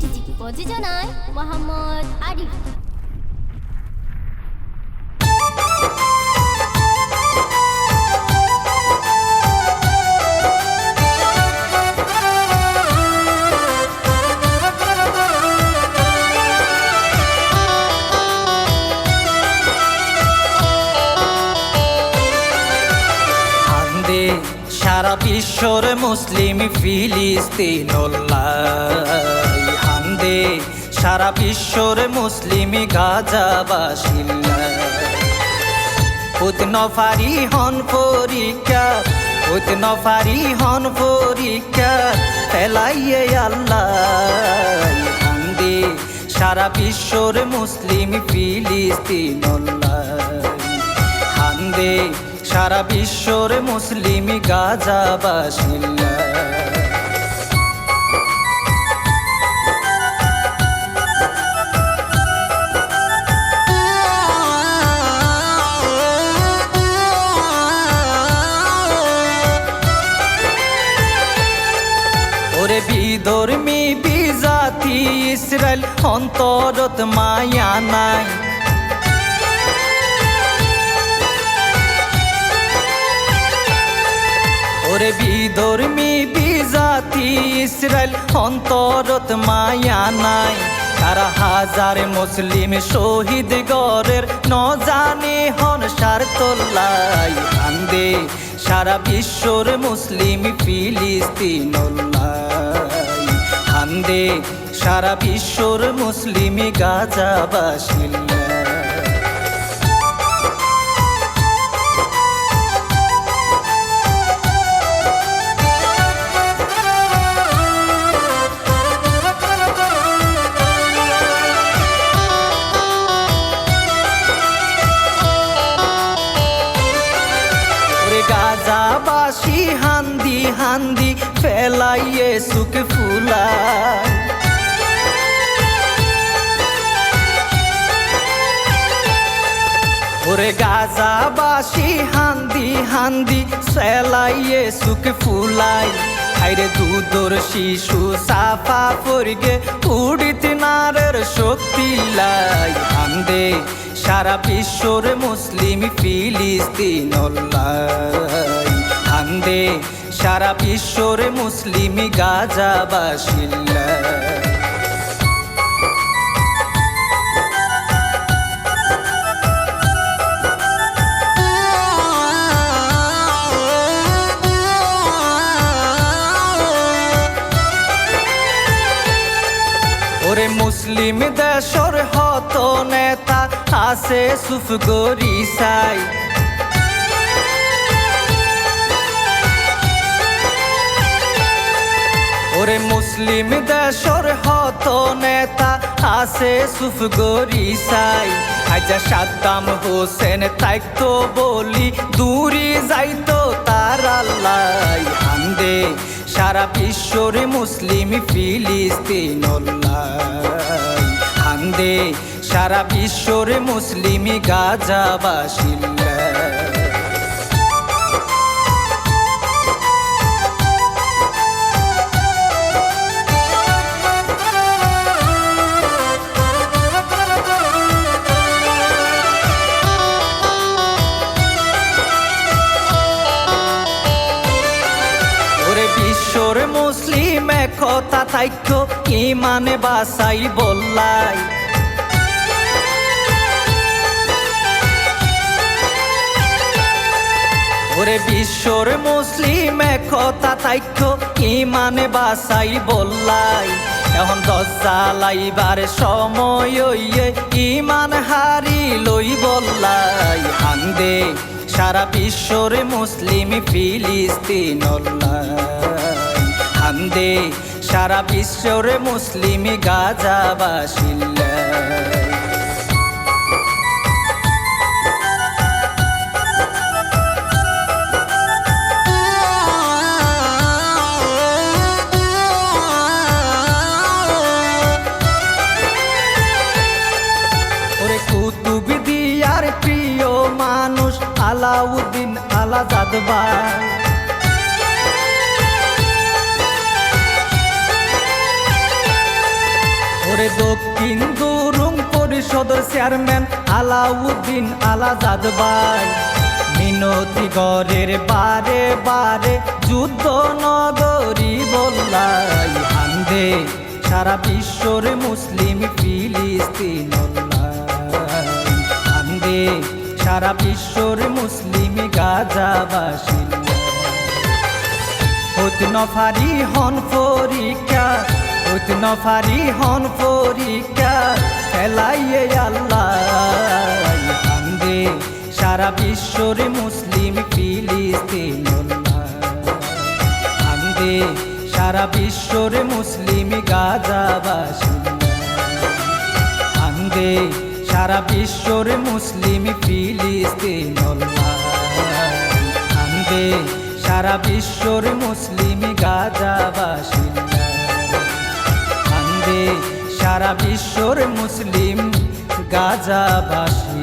চিঠি প্রযোজনায় মোহাম্মদ আরিফ। সারা বিশ্বর মুসলিম ফিলিস্তিন হান্দে সারা বিশ্বর মুসলিম গাজাবাসিল্লা উতনফারি হন পরীক্ষা উতনফারি হন পরীক্ষা ফেলাইয়ে আল্লাহ হান্দে সারা বিশ্বর মুসলিম ফিলিস্তিন হান্দে সারা বিশ্বর মুসলিম গাজাবাসিল্লা ওরে বিধর্মী বিজাতি ইসরায়েল অন্তরত মায়া নাই। ওরে বিধর্মী বিজাতি ইসরায়েল অন্তরত মায়া নাই। তারা হাজার মুসলিম শহীদ গরের ন জানে হন সার তোল্লাই হান্দে সারা বিশ্বর মুসলিম ফিলিস্তিন হান্দে সারা বিশ্বর মুসলিম গাজাবাসিল্লা ওরে গাজাবাসী হান্দি হান্দি ফেলাইয়ে সুখ ফুলা ওরে গাজাবাসী, হান্দি হান্দি ফেলাইয়ে সুখ ফুলাই। আইরে দুধর শিশু সাফা পরগে উড়িত নারের শক্তি লাই। হান্দে সারা বিশ্বর মুসলিম ফিলিস্তিন হান্দে সারা বিশ্বর মুসলিম গাজাবাসিল্লা মুসলিম দেশর হত নেতা আছে সুফ গরিসাই ওরে মুসলিম দেশর হত নেতা আছে সুফ গরিসাই আজা সাদ্দাম হোসেন তাইতো বলি, দূরি যাইতো তার আল্লাহ। হান্দে সারা বিশ্বরে মুসলিম ফিলিস্তিন হান্দে সারা বিশ্বরে মুসলিম গাজাবাসিল্লা তাইক্য ইমানে বাসাই বললাই? ওরে বিশ্বর মুসলিম একতা তাইক্য ইমানে বাসাই বললাই? এখন দজ্জালাইবার সময় ইমান হারি লই বললাই। হান্দে সারা বিশ্বর মুসলিম ফিলিস্তিন হান্দে সারা বিশ্বর মুসলিম দিয়ার প্রিয় মানুষ আলাউদ্দিন আলাজাদ দক্ষিণ দুরুং পরিষদের চেয়ারম্যান আলাউদ্দিন আলাজাদ ভাই। মিনতি গড়ের বারে বারে যুদ্ধ নগরী বললাই। হান্দে সারা বিশ্বর মুসলিম ফিলিস্তিন হান্দে সারা বিশ্বর মুসলিম গাজাবাসী হত নফারি হন পরীক্ষা হত নফারি হন পরীক্ষা খেলাইয়ে আল্লাহ। হান্দে সারা বিশ্বর মুসলিম ফিলিস্তিন হান্দে সারা বিশ্বর মুসলিম গাজাবাসী হান্দে সারা বিশ্বর মুসলিম ফিলিস্তিন হান্দে সারা বিশ্বর মুসলিম গাজাবাসী সারা বিশ্বর মুসলিম গাজাবাসী।